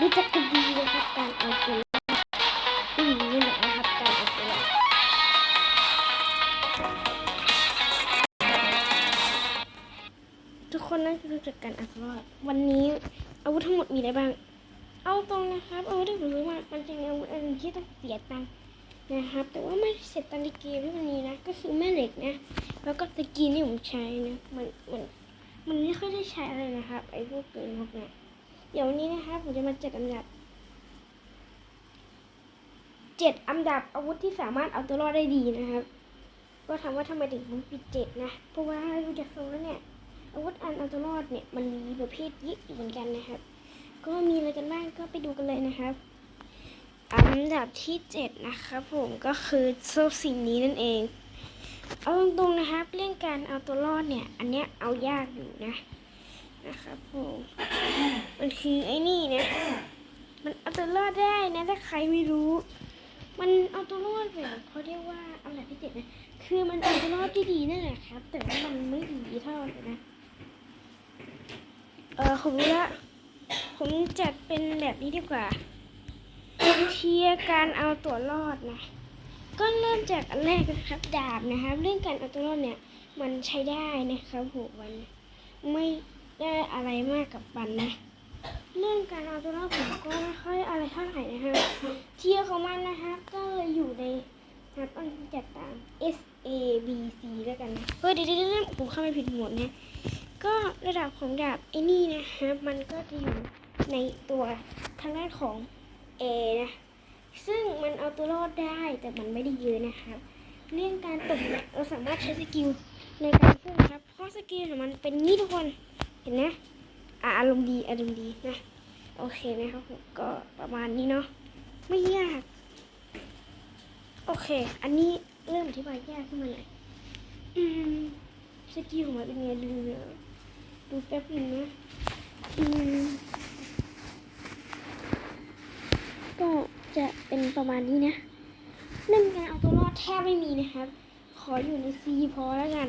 รู้จักกันดีนะครับการเอาตัวรอดอืมนี่แหละนะครับการเอาตัวรอดทุกคนน่าจะรู้จักการเอาตัวรอดวันนี้อาวุธทั้งหมดมีอะไรบ้าง เอาตรงนะครับอาวุธที่ผมรู้ว่ามันจะมีอาวุธอันที่ต้องเสียตังค์นะครับ แต่ว่าไม่เสร็จตังค์ในเกมที่มันมีนะ ก็คือแม่เหล็กนะ แล้วก็สกินที่ผมใช้นะมันมันมันไม่ค่อยได้ใช้อะไรนะครับไอ้พวกเกินพวกเนี้ย เดี๋ยววันนี้นะครับผมจะมาจัดอันดับเจ็ดอันดับอาวุธที่สามารถเอาตัวรอดได้ดีนะครับ ก็ถามว่าทำไมถึงผมปิดเจ็ดนะ เพราะว่าดูจากทรงแล้วเนี่ย อาวุธอันเอาตัวรอดเนี่ยมันมีประเภทเยอะอยู่เหมือนกันนะครับ ก็มีอะไรกันบ้างก็ไปดูกันเลยนะครับ อันดับที่เจ็ดนะครับผมก็คือโซ่สิ่งนี้นั่นเอง เอาตรงๆนะครับ เรื่องการเอาตัวรอดเนี่ย อันเนี้ยเอายากอยู่นะ นะครับผมมันคือไอ้นี่นะ มันเอาตัวรอดได้นะถ้าใครไม่รู้ มันเอาตัวรอดแบบเขาเรียกว่าอันดับที่เจ็ดนะ คือมันเอาตัวรอดที่ดีนั่นแหละครับ แต่ว่ามันไม่ดีเท่าเลยนะ เออผมละผมจัดเป็นแบบนี้ดีกว่าเทียร์การเอาตัวรอดนะ ก็เริ่มจากอันแรกนะครับดาบนะครับ เรื่องการเอาตัวรอดเนี่ย มันใช้ได้นะครับผมมันไม่ ได้อะไรมากกับมันนะ เรื่องการเอาตัวรอดผมก็ไม่ค่อยอะไรเท่าไหร่นะครับเทียร์ของมันนะครับก็เลยอยู่ในนะครับต้องจัดตาม S A B C แล้วกันนะเฮ้ยเดี๋ยวเดี๋ยวเดี๋ยวผมเข้าไปผิดหมวดนะก็ระดับของดาบไอ้นี่นะครับมันก็จะอยู่ในตัวทางด้านของ A นะซึ่งมันเอาตัวรอดได้แต่มันไม่ได้เยอะนะครับ เรื่องการตบเนี่ยเราสามารถใช้สกิลในการพุ่งครับเพราะสกิลของมันเป็นนี่ทุกคน เห็นนะอะอารมณ์ดีอารมณ์ดีนะ โอเคนะครับก็ประมาณนี้เนาะไม่ยาก โอเค อันนี้เริ่มอธิบายยากขึ้นมาหน่อยอืมสกิลของมันเป็นไงดูเนอะดูแป๊บนึงนะอืมก็จะเป็นประมาณนี้นะเรื่องการเอาตัวรอดแทบไม่มีนะครับ ขออยู่ใน C พอแล้วกัน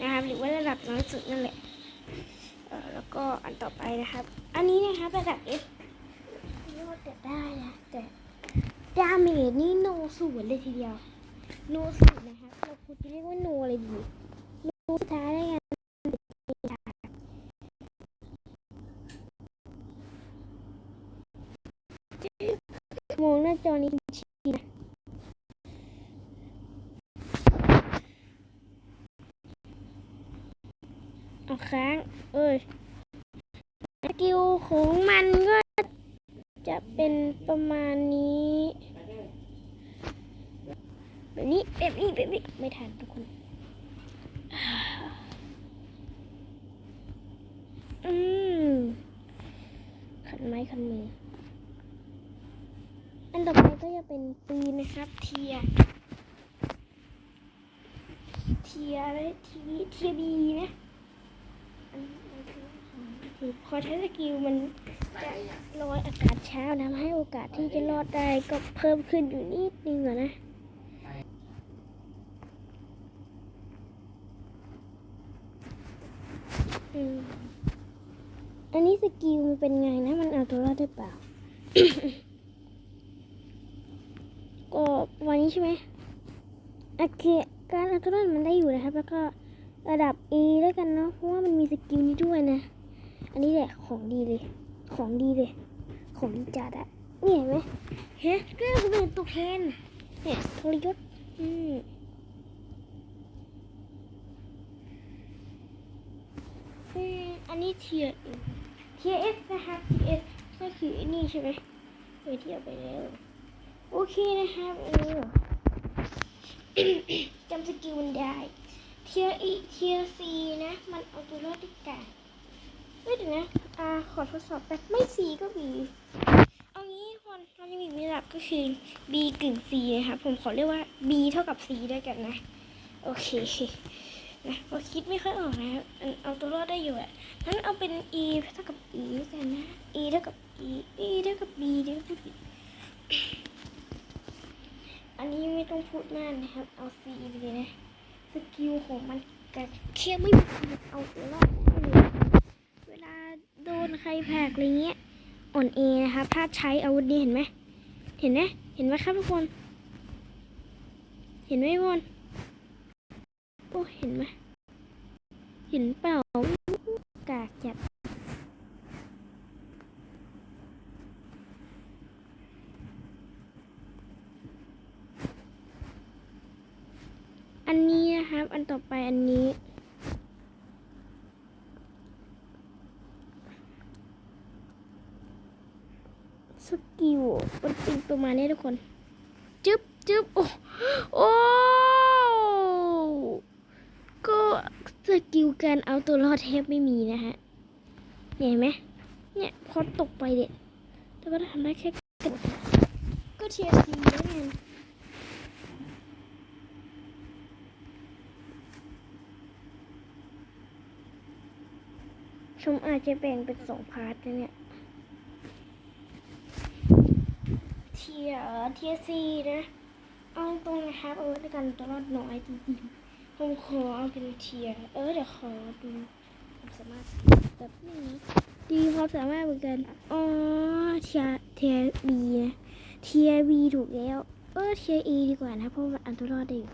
นะครับ หรือว่าระดับน้อยสุดนั่นแหละแล้วก็อันต่อไปนะครับ อันนี้นะครับระดับ F รอดแต่ได้นะแต่ดาเมจนี่โนศูนเลยทีเดียว โนศูนนะครับเราควรจะเรียกว่าโนอะไรดีโนสุดท้ายได้ไงมองหน้าจอนี้ชี้นะเอา ค้าง เอ้ยสกิลของมันก็จะเป็นประมาณนี้แบบนี้แบบนี้แบบนี้ไม่ทันทุกคนอืมขันไม้ขันมือ อันต่อไปก็จะเป็นปืนนะครับ เทีย เทียอะไรทีเทียบีนะ พอใช้สกิลมันจะลอยอากาศเช้านะให้โอกาสที่จะรอดได้ก็เพิ่มขึ้นอยู่นิดนึงอะนะอันนี้สกิลมันเป็นไงนะ มันเอาตัวรอดได้เปล่า ก็วันนี้ใช่ไหมโอเคการเอาตัวรอดมันได้อยู่นะครับ แล้วก็ ระดับ A แล้วกันเนาะ เพราะว่ามันมีสกิลนี้ด้วยนะ อันนี้แหละของดีเลย ของดีเลย ของจัดอะนี่เห็นไหมเฮ้ยก็คือเป็นตัวแทนเนี่ยทรยศ อืมอืมอันนี้เทียเทียเอสนะครับเทียเอสก็คืออ้นี่ใช่ไหมไปเทียบไปแล้ว โอเคนะครับเออจำสกิลมันได้ เทียอีเทียซีนะ มันเอาตัวรอดด้วยกันเฮ้ยเดี๋ยวนะอ่าขอทดสอบแบบไม่ซีก็บีเอางี้คนเราจะมีมีระดับก็คือ B กึ่ง C นะครับผมขอเรียกว่า B เท่ากับ C ด้วยกันนะ โอเคนะพอคิดไม่ค่อยออกนะครับเอาตัวรอดได้อยู่อะงั้นเอาเป็น E เท่ากับ E ด้วยกันนะ E เท่ากับ E E เท่ากับ B เท่ากับ B อันนี้ไม่ต้องพูดมากนะครับ เอา C ไปเลยนะ นูของมันแต่เคียไม่มีทางเอาตัวรอดได้เลยเวลาโดนใครแผลกอะไรเงี้ยอ่อนเอนะครับ ถ้าใช้อาวุธนี้เห็นไหมเห็นไหมเห็นไหมครับทุกคน เห็นไหมทุกคนโอ้เห็นไหมเห็นเปล่ากากจัด อันนี้นะครับ อันต่อไปอันนี้ สกิลมันเป็นประมาณนี้ทุกคน จึ๊บจึ๊บโอ้โอ้ก็สกิลการเอาตัวรอดแทบไม่มีนะฮะเห็นไหมเนี่ยพอตกไปเนี่ยแต่ก็ทำได้แค่กดก็เทียร์ซีแล้วไง ชมอาจจะแบ่งเป็นสองพาร์ทนะเนี่ยเทียเทียซีนะเอาตรงนะครับเอาไว้ด้วยกันตัวรอดน้อยจริงๆผมขอเอาเป็นเทียเออเดี๋ยวขอดูความสามารถแบบนี้นะดีความสามารถเหมือนกันอ๋อเทียเทียบีนะเทียบีถูกแล้ว เออเทียเอดีกว่านะเพราะมันอันตัวรอดได้อยู่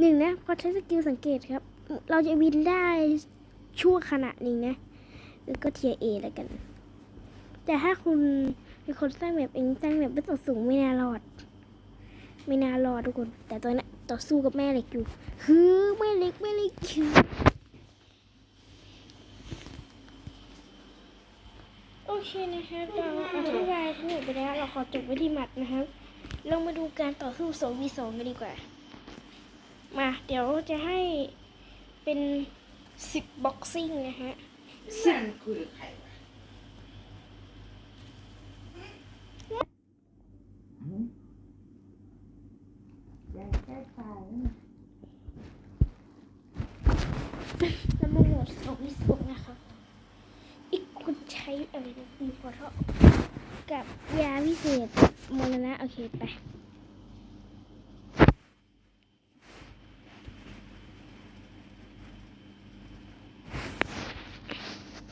หนึ่งนะพอใช้สกิลสังเกตครับ เราจะบินได้ชั่วขณะหนึ่งนะ แล้วก็เทียเอแล้วกัน แต่ถ้าคุณเป็นคนสร้างแบบเองสร้างแบบเป็นตัวสูงไม่น่ารอด ไม่น่ารอดทุกคน แต่ตอนนี้ต่อสู้กับแม่เหล็กอยู่คือแม่เหล็กแม่เหล็กคือโอเคนะครับเราอธิบายทั้งหมดไปแล้วเราขอจบไว้ที่หมัดนะครับเรามาดูการต่อสู้สองวีสองกันดีกว่า มา เดี๋ยวจะให้เป็นศึกบ็อกซิ่งนะฮะ ซึ่งคุยกับใครวะอยากได้ไปแล้วมาโหมดสองวิสุนะครับอีกคนใช้อะไรนะดีพอเทากับยาวิเศษมรณะโอเคไป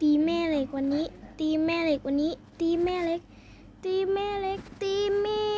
ตีแม่เล็กวันนี้ ตีแม่เล็กวันนี้ ตีแม่เล็ก ตีแม่เล็ก ตีแม่